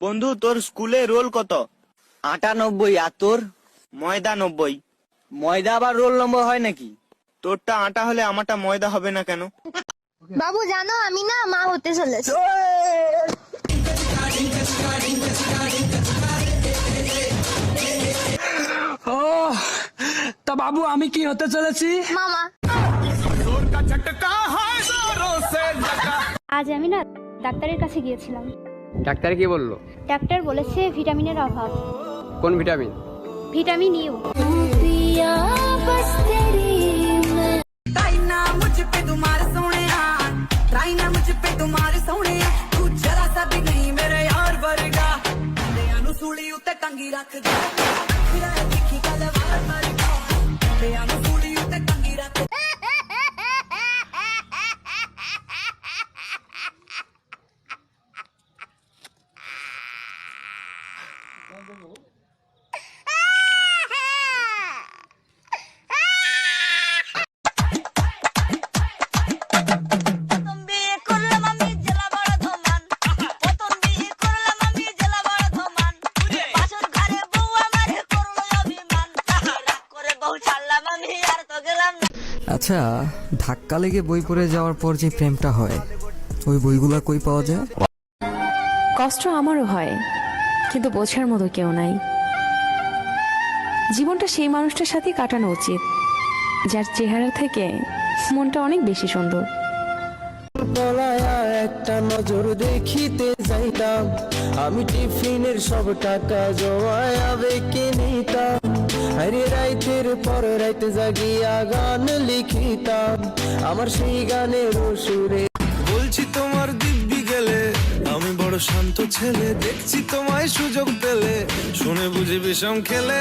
বন্ধু তোর স্কুলে রোল কত? আটানব্বই। আর তোর? ময়দা নব্বই। ময়দা আবার রোল নম্বর হয় নাকি? তোরটা আটা হলে আমারটা ময়দা হবে না কেন? বাবু জানো আমি না মা হতে চলেছি। ও তা বাবু আমি কি হতে চলেছি? মামা। আজ আমি না ডাক্তারের কাছে গিয়েছিলাম। ডাক্তার কি বলল? ডাক্তার বলেছে ভিটামিনের অভাব। কোন ভিটামিন? Vitamin you. ਸੂਲੀ ਉੱਤੇ ਟੰਗੀ ਰੱਖਦਾ ਅੱਖਰਾਂ ਦੇਖੀ আচ্ছা ধাক্কা লেগে বই পড়ে যাওয়ার পর যে প্রেমটা হয় ওই বইগুলা কই পাওয়া যায়? কষ্ট আমারও হয় কিন্তু বোঝার মতো কেউ নাই। জীবনটা সেই মানুষটার সাথে কাটানো উচিত যার চেহারা থেকে মনটা অনেক বেশি সুন্দর। একটা নজর দেখিতে যাইতাম আমি টিফিনের সব টাকা জমায়া বেকে নিতাম। আরে রাইতের পর রাইতে জাগিয়া গান লিখিতাম। আমার সেই গানের সুরে। বলছি তোমার দিব্যি গেলে, আমি বড় শান্ত ছেলে, দেখছি তোমায় সুযোগ পেলে, শুনে বুঝি বিষম খেলে।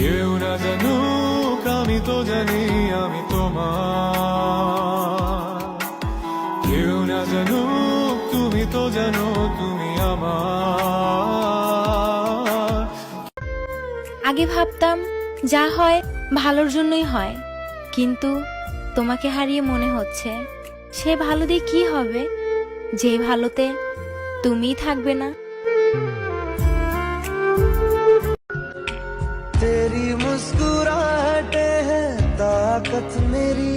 কেউ না জানুক আমি তো জানি, আমি তোমার। কেউ না জানুক তুমি তো জানো তুমি আমার। আগে ভাবতাম, যা হয় ভালোর জন্যই হয়। কিন্তু তোমাকে হারিয়ে মনে হচ্ছে, সে ভালো দিয়ে কি হবে? যে ভালোতে তুমিই থাকবে না। मुस्कुराहटे है ताकत मेरी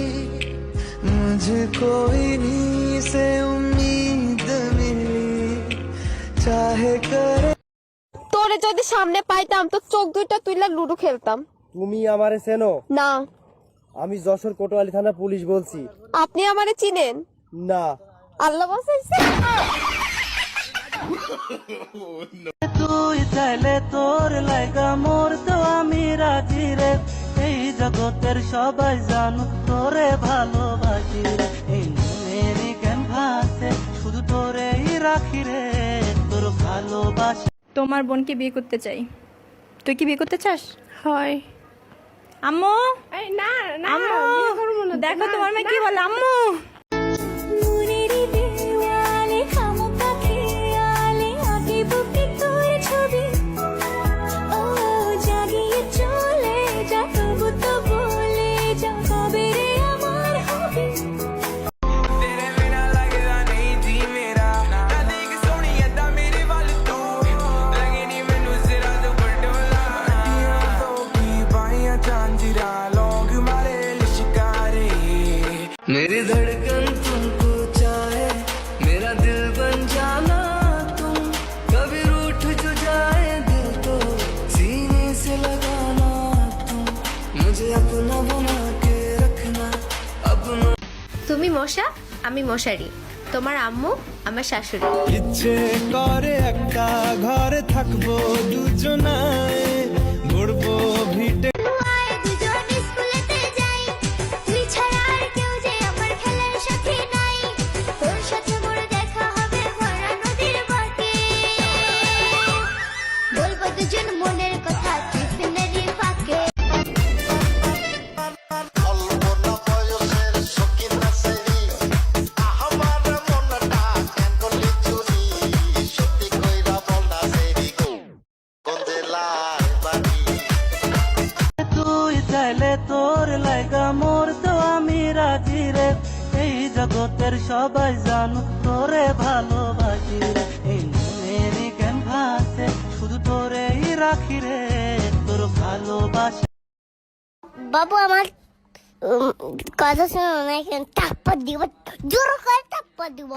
मुझको इन्हीं से उम्मीद मिली चाहे करे তোরে যদি সামনে পাইতাম তো চোখ দুইটা তুইলা লুডো খেলতাম তুমি আমারে চেনো না আমি যশোর কোটোয়ালি থানা পুলিশ বলছি আপনি আমারে চিনেন না আল্লাহ বাসাইছে তুই চাইলে তোর লাইগা মোর তো আমি রাজি রে। এই জগতের সবাই জানুক তোরে ভালোবাসি রে। এই মনের ক্যানভাসে শুধু তোরেই রাখি রে। তোর ভালোবাসা তোমার বোনকে বিয়ে করতে চাই। তুই কি বিয়ে করতে চাস? হয়। আম্মু! না আম্মু! দেখো তোমার মেয়ে কি বলে আম্মু! मेरी धड़कन तुमको चाहे मेरा दिल बन जाना तुम कभी रूठ जो जाए दिल तो सीने से लगाना तुम मुझे अपना बना के रखना अपना তুমি মশা আমি মশারি তোমার আম্মু আমার শাশুড়ি ইচ্ছে করে একটা ঘরে থাকবো দুজনায় জগতের সবাই জানো, তোরে ভালোবাসি রে। এই মনের কেন ভাসে শুধু তোরেই রাখি রে। তোর ভালোবাসি বাবু, আমার কথা শুনে অনেক টাপ্পা দিব। জোর করে টাপ্পা দিব।